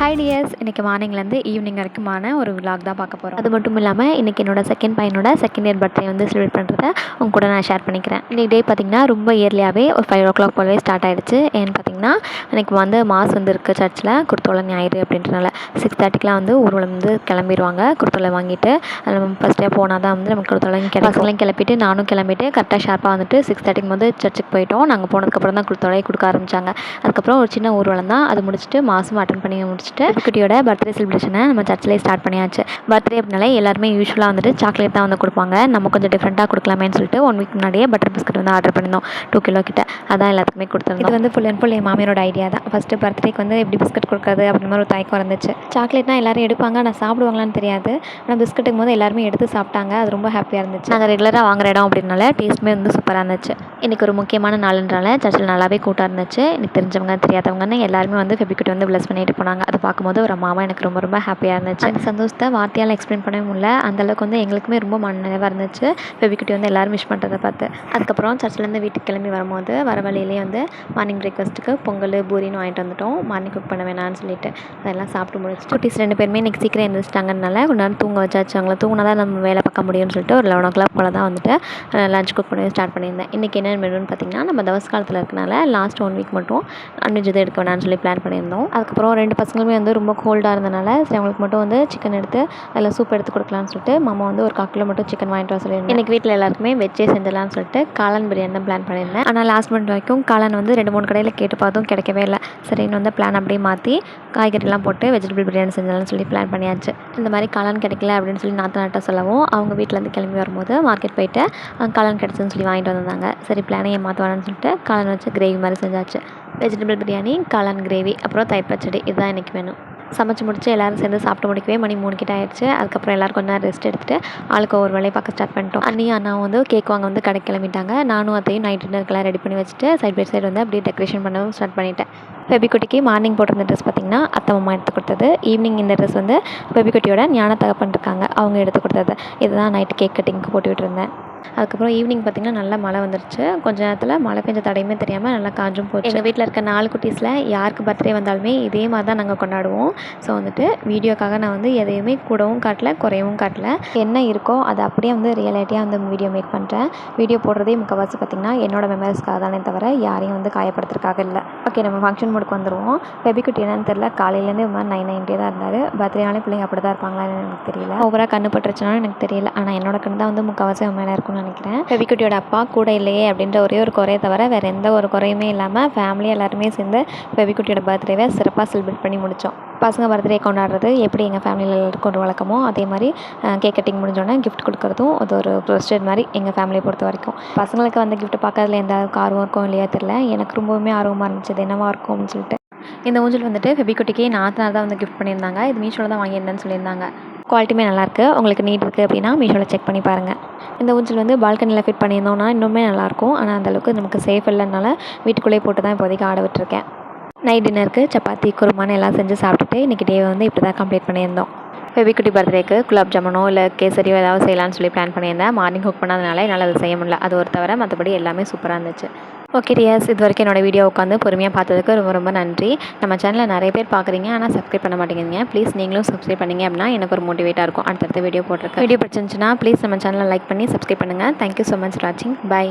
Hi tears இன்றைக்கி மார்னிங்லேருந்து evening வரைக்குமான ஒரு vlog தான் பார்க்க போகிறோம் அது மட்டும் இல்லாமல் இன்றைக்கி என்னோட செகண்ட் பையனோட செகண்ட் இயர் பர்த்டே வந்து செலிப்ரேட் பண்ணுறத உங்க கூட நான் ஷேர் பண்ணிக்கிறேன். இன்றைக்கி டே பார்த்திங்கன்னா ரொம்ப இயர்லியாகவே ஒரு ஃபைவ் ஓ கிளாக் போலவே ஸ்டார்ட் ஆகிடுச்சு ஏன்னு பார்த்தீங்கன்னா இன்னைக்கு வந்து மாஸ் வந்து இருக்குது சர்ச்சில் குருத்தோலை ஞாயிறு அப்படின்றனால. சிக்ஸ் தேர்ட்டிக்கெலாம் வந்து ஊர்வலம் வந்து கிளம்பிடுவாங்க குருத்தோலை வாங்கிட்டு. அதில் நம்ம ஃபஸ்ட்டே போனால் தான் வந்து நமக்கு குருத்தோலை கிடைக்கும். பசங்களையும் கிளப்பிட்டு நானும் கிளம்பிட்டு கரெக்டாக ஷார்ப்பாக வந்துட்டு சிக்ஸ் தேர்ட்டிக்கு வந்து சர்ச்சுக்கு போயிட்டோம். நாங்கள் போனதுக்கப்புறம் தான் குருத்தோலையை கொடுக்க ஆரம்பித்தாங்க அதுக்கப்புறம் ஒரு சின்ன ஊர்வலம் தான். அது முடிச்சுட்டு மாதம் அட்டன் பண்ணி முடிச்சு முடிச்சுட்டு குட்டியோட பர்த்டே செலிப்ரேஷனை நம்ம சர்ச்சிலே ஸ்டார்ட் பண்ணியாச்சு. பர்த்டே அப்படின்னாலே எல்லாருமே யூஸ்வலாக வந்துட்டு சாக்லேட் தான் வந்து கொடுப்பாங்க. நம்ம கொஞ்சம் டிஃப்ரெண்ட்டாக கொடுக்கலாமேன்னு சொல்லிட்டு ஒன் வீக் முன்னாடியே பட்டர் பிஸ்கட் வந்து ஆர்டர் பண்ணியிருந்தோம் டூ கிலோ கிட்ட. அதான் எல்லாத்துக்குமே கொடுத்துருந்தோம். இது வந்து ஃபுல் அண்ட் ஃபுல் என் மாமியாரோட ஐடியா தான். ஃபஸ்ட்டு பர்த்டேக்கு வந்து எப்படி பிஸ்கட் கொடுக்குறது அப்படின்ற மாதிரி ஒரு தயக்கம் இருந்துச்சு சாக்லேட்னா எல்லாரும் எடுப்பாங்க நான் சாப்பிடுவாங்களான்னு தெரியாது. ஆனால் பிஸ்கட்டுக்கும் போது எல்லாருமே எடுத்து சாப்பிட்டாங்க. அது ரொம்ப ஹாப்பியாக இருந்துச்சு. நாங்கள் ரெகுலராக வாங்குற இடம் அப்படின்னால டேஸ்ட்டுமே வந்து சூப்பராக இருந்துச்சு. இன்றைக்கி ஒரு முக்கியமான நாளுன்றால சர்ச்சில் நல்லாவே கூட்டம் இருந்துச்சு. எனக்கு தெரிஞ்சவங்க தெரியாதவங்கன்னு எல்லாருமே வந்து ஃபெபிக்கிட் வந்து ப்ளஸ் பண்ணிட்டு போனாங்க. அதை பார்க்கும்போது ஒரு அம்மாவும் எனக்கு ரொம்ப ரொம்ப ஹாப்பியாக இருந்துச்சு. அந்த சந்தோஷத்தை வார்த்தையால் எக்ஸ்பிளைன் பண்ணவே முடியல. அந்தளவுக்கு வந்து எங்களுக்குமே ரொம்ப மனநிறைவாக இருந்துச்சு. ஃபெபிக்கிட்டி வந்து எல்லோரும் விஷ் பண்ணுறதை பார்த்து. அதுக்கப்புறம் சர்ச்சிலேருந்து வீட்டுக்கு கிளம்பி வரும்போது வர வழியிலேயே வந்து மார்னிங் பிரேக்ஃபாஸ்ட்டுக்கு பொங்கல் பூரின்னு வாங்கிட்டு வந்துட்டோம். மார்னிங் குக் பண்ண வேணாம்னு சொல்லிட்டு அதெல்லாம் சாப்பிட்டு முடிச்சு குட்டீஸ் ரெண்டு பேருமே இன்றைக்கி சீக்கிரம் எழுந்திரிச்சிட்டாங்கனால கொஞ்ச நேரம் தூங்க வச்சாச்சு. அவங்கள தூங்கினா தான் நம்ம வேலை பார்க்க முடியும்னு சொல்லிட்டு ஒரு லெவன் ஓ கிளாக் போல் தான் வந்துட்டு லஞ்ச் குக் பண்ணி ஸ்டார்ட் பண்ணியிருந்தேன். இன்றைக்கி என்ன மெனுன்னு பார்த்தீங்கன்னா நம்ம தவச காலத்தில் இருக்கனால லாஸ்ட் ஒன் வீக் மட்டும் நான்வெஜ் எதுவும் எடுக்க வேணாம்னு சொல்லி பிளான் பண்ணியிருந்தோம். அதுக்கப்புறம் ரெண்டு பசங்களும் வந்து ரொம்ப கோல்டாக இருந்தனால சரி அவங்களுக்கு மட்டும் வந்து சிக்கன் எடுத்து அதில் சூப் எடுத்து கொடுக்கலான்னு சொல்லிட்டு மாமா வந்து ஒரு கால் கிலோ மட்டும் சிக்கன் வாங்கிட்டு வர சொல்லியிருந்தேன் எனக்கு வீட்டில் எல்லாருக்குமே வெஜ்ஜே செஞ்சிடலாம்னு சொல்லிட்டு காளான் பிரியாணி தான் பிளான் பண்ணியிருந்தேன். ஆனால் லாஸ்ட் மினிட் வரைக்கும் காளான் வந்து ரெண்டு மூணு கடையில் கேட்டு பார்த்தும் கிடைக்கவே இல்லை. சரின்னு வந்து பிளான் அப்படியே மாற்றி காய்கறிலாம் போட்டு வெஜிடபிள் பிரியாணி செஞ்சிடலாம்னு சொல்லி பிளான் பண்ணியாச்சு. இந்த மாதிரி காளான் கிடைக்கல அப்படின்னு சொல்லி நாற்று நாட்ட சொல்லவும் அவங்க வீட்டிலேருந்து கிளம்பி வரும்போது மார்க்கெட் போயிட்டு காளான் கிடச்சுன்னு சொல்லி வாங்கிட்டு வந்திருந்தாங்க. சரி பிளானை ஏமாற்ற வேணாம்னு சொல்லிட்டு காளான் வச்சு கிரேவி மாதிரி செஞ்சாச்சு. வெஜிடபிள் பிரியாணி காளான் கிரேவி அப்புறம் தயிர் பச்சடி. இதுதான் இன்றைக்கி வேணும். சமைச்சு முடிச்சு எல்லோரும் சேர்ந்து சாப்பிட்டு முடிக்கவே மணி மூணு கிட்ட ஆயிடுச்சு. அதுக்கப்புறம் எல்லோரும் கொஞ்ச நேரம் ரெஸ்ட் எடுத்துட்டு ஆளுக்கு ஒவ்வொரு வேலையை பார்க்க ஸ்டார்ட் பண்ணிட்டோம். அண்ணி அண்ணா வந்து கேக் வாங்க வந்து கடைக்கு கிளம்பிட்டாங்க. நானும் அத்தையும் நைட் டின்னருக்கெல்லாம் ரெடி பண்ணி வச்சுட்டு சைட் பை சைடு வந்து அப்படியே டெக்கரேஷன் பண்ணவும் ஸ்டார்ட் பண்ணிட்டேன். பெபிக்குட்டிக்கு மார்னிங் போட்டிருந்த ட்ரெஸ் பார்த்திங்கன்னா அத்தை அம்மா எடுத்து கொடுத்தது. ஈவினிங் இந்த ட்ரெஸ் வந்து பெபிக்குட்டியோட ஞான தகப்பன் இருக்காங்க. அவங்க எடுத்து கொடுத்தது. இதுதான் நைட்டு கேக் கட்டிங்க்கு போட்டு விட்டுருந்தேன் அதுக்கப்புறம் ஈவினிங் பார்த்திங்கன்னா நல்லா மழை வந்துருச்சு. கொஞ்ச நேரத்தில் மழை பெஞ்ச தடையுமே தெரியாமல் நல்லா காஞ்சும் போச்சு. எங்கள் வீட்டில் இருக்க நாலு குட்டீஸில் யாருக்கு பர்த்டே வந்தாலுமே இதே மாதிரி தான் நாங்கள் கொண்டாடுவோம். ஸோ வந்துட்டு வீடியோக்காக நான் வந்து எதையுமே கூடவும் காட்டல குறையவும் காட்டல. என்ன இருக்கோ அதை அப்படியே வந்து ரியாலிட்டியாக வந்து வீடியோ மேக் பண்ணுறேன் வீடியோ போடுறதே முக்கவாசி பார்த்திங்கன்னா என்னோட மெமரிஸ்க்காக தானே தவிர யாரையும் வந்து காயப்படுத்துறதுக்காக இல்லை. ஓகே நம்ம ஃபங்க்ஷன் முடிக்கு வந்துடுவோம் பெபிக்குட்டி என்னன்னு தெரில காலையிலேருந்து ஒரு மாதிரி நைன் நைன்ட்டே தான் இருந்தார். பர்த்டேனாலே பிள்ளைங்க அப்படி தான் இருப்பாங்களான்னு எனக்கு தெரியல. ஓவராக கண்ணு பட்டுருச்சுனாலும் எனக்கு தெரியல. ஆனால் என்னோட கண்ணு தான் வந்து முக்கால்வாசி மேலே இருக்கும். இருக்கும்னு நினைக்கிறேன். பெபிக்குட்டியோட அப்பா கூட இல்லையே அப்படின்ற ஒரே ஒரு குறையை தவிர வேறு எந்த ஒரு குறையுமே இல்லாமல் ஃபேமிலி எல்லாருமே சேர்ந்து பெபிக்குட்டியோட பர்த்டேவை சிறப்பாக செலிப்ரேட் பண்ணி முடித்தோம் பசங்க பர்த்டே கொண்டாடுறது எப்படி எங்கள் ஃபேமிலியில் எல்லாருக்கும் ஒரு வழக்கமோ அதே மாதிரி கேக் கட்டிங் முடிஞ்சோடனே கிஃப்ட் கொடுக்குறதும் அது ஒரு ப்ரொஸ்டர் மாதிரி எங்கள் ஃபேமிலியை பொறுத்த வரைக்கும். பசங்களுக்கு வந்து கிஃப்ட் பார்க்கறதுல எந்த அளவுக்கு ஆர்வம் இருக்கும் இல்லையா தெரில எனக்கு ரொம்பவுமே ஆர்வமாக இருந்துச்சு. என்னவாக இருக்கும்னு இருக்கும் அப்படின்னு சொல்லிட்டு. இந்த ஊஞ்சல் வந்துட்டு ஃபெபிக்குட்டிக்கு நாத்தனார் தான் வந்து கிஃப்ட் பண்ணியிருந்தாங்க. இது மீஷோவில் தான் வாங்கியிருந்தேன்னு சொல்லியிருந்தாங்க. குவாலிட்டியுமே நல்லாயிருக்கு. உங்களுக்கு நீட் இருக்குது அப்படின்னா மீஷோவில் செக் பண்ணி பாருங்கள் இந்த ஊஞ்சல் வந்து பால்கனியில் ஃபிட் பண்ணியிருந்தோம்னா இன்னுமே நல்லாயிருக்கும். ஆனால் அந்தளவுக்கு நமக்கு சேஃப் இல்லைனால வீட்டுக்குள்ளேயே போட்டு தான் இப்போதைக்கு ஆட விட்டுருக்கேன். நைட் டின்னருக்கு சப்பாத்தி குருமான்னு எல்லாம் செஞ்சு சாப்பிட்டுட்டு இன்றைக்கி டே வந்து இப்படி தான் கம்ப்ளீட் பண்ணியிருந்தோம். பெபிக்குட்டி பர்த்டேக்கு குலாப் ஜாமுனோ இல்லை கேசரியோ ஏதாவது செய்யலாம்னு சொல்லி பிளான் பண்ணியிருந்தேன். மார்னிங் குக் பண்ணாதனால என்னால் அதை செய்ய முடியல. அது ஒரு தவிர மற்றபடி எல்லாமே சூப்பராக இருந்துச்சு. ஓகே ரியாஸ் இது வரைக்கும் என்னோடய வீடியோ உட்காந்து பொறுமையாக பார்த்ததுக்கு ரொம்ப ரொம்ப நன்றி. நம்ம சேனலில் நிறைய பேர் பார்க்குறீங்க ஆனால் சப்ஸ்கிரைப் பண்ண மாட்டேங்கிறீங்க. ப்ளீஸ் நீங்களும் சப்ஸ்கிரைப் பண்ணிங்க அப்படின்னா எனக்கு ஒரு மோட்டிவேட்டாக இருக்கும். அடுத்தடுத்த வீடியோ போட்டிருக்கேன் வீடியோ பிடிச்சிருந்துச்சுன்னா ப்ளீஸ் நம்ம சேனலை லைக் பண்ணி சப்ஸ்கிரைப் பண்ணுங்கள் தேங்க்யூ ஸோ மச் வாட்சிங் பை